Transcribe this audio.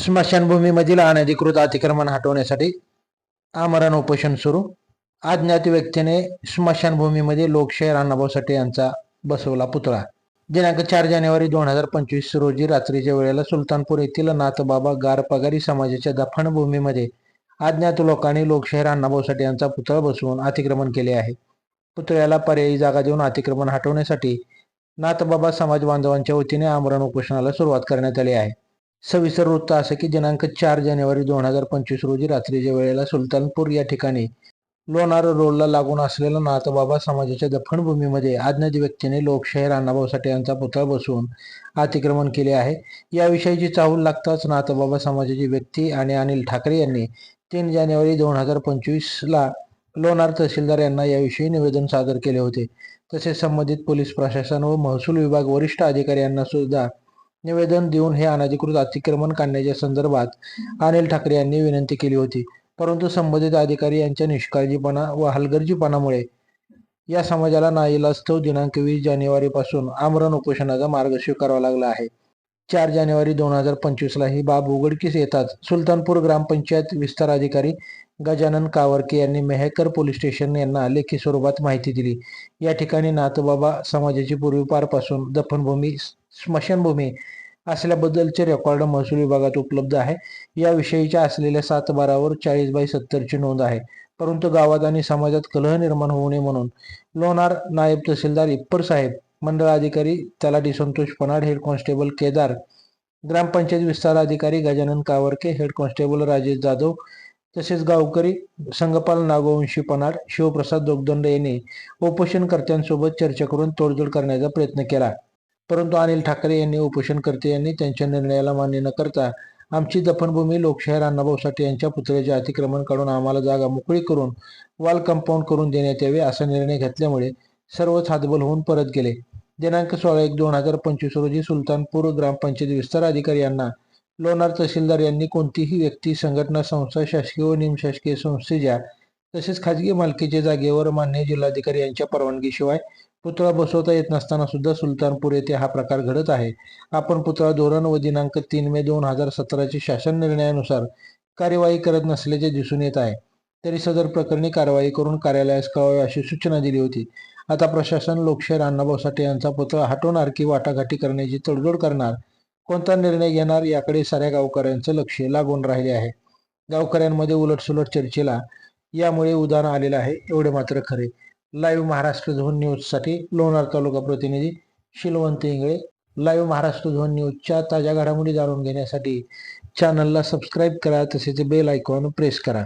स्मशानभूमीमधील अनधिकृत अतिक्रमण हटवण्यासाठी आमरण उपोषण सुरू. अज्ञात व्यक्तीने स्मशानभूमीमध्ये लोकशाहीर अण्णाभाऊ साठे यांचा बसवला पुतळा. दिनांक चार जानेवारी दोन हजार पंचवीस रोजी रात्रीच्या वेळेला सुलतानपूर येथील नाथबाबा गारपगारी समाजाच्या दफनभूमीमध्ये अज्ञात लोकांनी लोकशाहीर अण्णाभाऊ साठे यांचा पुतळा बसवून अतिक्रमण केले आहे. पुतळ्याला पर्यायी जागा देऊन अतिक्रमण हटवण्यासाठी नाथबाबा समाज बांधवांच्या वतीने आमरण उपोषणाला सुरुवात करण्यात आली आहे. सविस्तर वृत्त असं की दिनांक चार जानेवारी दोन हजार पंचवीस रोजी रात्रीच्या वेळेला सुलतानपूर या ठिकाणी लोणार रोडला लागून असलेला नाथबाबा समाजाच्या दफनभूमीमध्ये अज्ञात व्यक्तीने लोकशाहीर अण्णाभाऊ साठे यांचा पुतळा बसवून अतिक्रमण केले आहे. याविषयीची चाहूल लागताच नाथबाबा समाजाची व्यक्ती आणि अनिल ठाकरे यांनी तीन जानेवारी दोन हजार पंचवीसला लोणार तहसीलदार यांना याविषयी निवेदन सादर केले होते. तसेच संबंधित पोलीस प्रशासन व महसूल विभाग वरिष्ठ अधिकारी यांना सुद्धा निवेदन देऊन हे अनधिकृत अतिक्रमण काढण्याच्या संदर्भात अनिल ठाकरे यांनी विनंती केली होती. परंतु संबंधित अधिकारी यांच्या निष्काळजीपणा व हलगर्जीपणामुळे या समाजाला नाईलास्तव दिनांक वीस जानेवारी पासून आमरण उपोषणाचा मार्ग स्वीकारावा लागला आहे. चार जानेवारी दोन हजार पंचवीसला ही बाब उघडकीस येताच सुलतानपूर ग्रामपंचायत विस्तार अधिकारी गजानन कावरके यांनी मेहकर पोलीस स्टेशन यांना लेखी स्वरूपात माहिती दिली. या ठिकाणी नाथबाबा समाजाची पूर्वीपारपासून दफनभूमी स्मशानभूमी असल्याबद्दलचे रेकॉर्ड महसूल विभागात उपलब्ध आहे. याविषयीच्या असलेल्या सात बारावर चाळीस बाय सत्तरची नोंद आहे. परंतु गावात आणि समाजात कलह निर्माण होऊ नये म्हणून लोणार नायब तहसीलदार इप्पर साहेब मंडळ अधिकारी तलाठी संतोष पनाड हेड कॉन्स्टेबल केदार ग्रामपंचायत विस्तार अधिकारी गजानन कावरके हेड कॉन्स्टेबल राजेश जाधव तसेच गावकरी संगपाल नागवंशी पनाड शिवप्रसाद दोगदंड यांनी उपोषणकर्त्यांसोबत चर्चा करून तोडजोड करण्याचा प्रयत्न केला. परंतु अनिल ठाकरे यांनी उपोषणकर्ते यांनी त्यांच्या निर्णयाला मान्य न करता आमची दफनभूमी लोकशाहीर अण्णाभाऊ साठे यांच्या पुतळ्याचे अतिक्रमण काढून आम्हाला जागा मोकळी करून वॉल कंपाऊंड करून देण्यात यावे असा निर्णय घेतल्यामुळे सर्वच हातबल होऊन परत गेले. दिनांक सोळा एक दोन हजार पंचवीस रोजी सुलतानपूर ग्रामपंचायत विस्तार अधिकारी यांना लोणार तहसीलदार यांनी कोणतीही व्यक्ती संघटना संस्था शासकीय व निमशासकीय संस्थेच्या तसेच खाजगी मालकीच्या जागेवर मान्य जिल्हाधिकारी यांच्या परवानगीशिवाय पुतळा बसवता येत नसताना सुद्धा सुलतानपूर येथे हा प्रकार घडत आहे. आपण पुतळा धोरण व दिनांक तीन मे दोन हजार सतराचे शासन निर्णयानुसार कार्यवाही करत नसल्याचे दिसून येत आहे. तरी सदर प्रकरणी कारवाई करून कार्यालयास कळावे अशी सूचना दिली होती. आता प्रशासन लोकशाहीर अण्णाभाऊ साठे यांचा पुतळा हटवणार की वाटाघाटी करण्याची तडजोड करणार? कोणता निर्णय घेणार? याकडे साऱ्या गावकऱ्यांचं लक्ष लागून राहिले आहे. गावकऱ्यांमध्ये उलटसुलट चर्चेला यामुळे उदाहरण आलेलं आहे. एवढे मात्र खरे. लाईव्ह महाराष्ट्र झोन न्यूजसाठी लोणार तालुका प्रतिनिधी शिलवंत इंगळे. लाईव्ह महाराष्ट्र झोन न्यूजच्या ताज्या घडामोडी जाणून घेण्यासाठी चॅनलला सबस्क्राईब करा तसेच बेल आयकॉन प्रेस करा.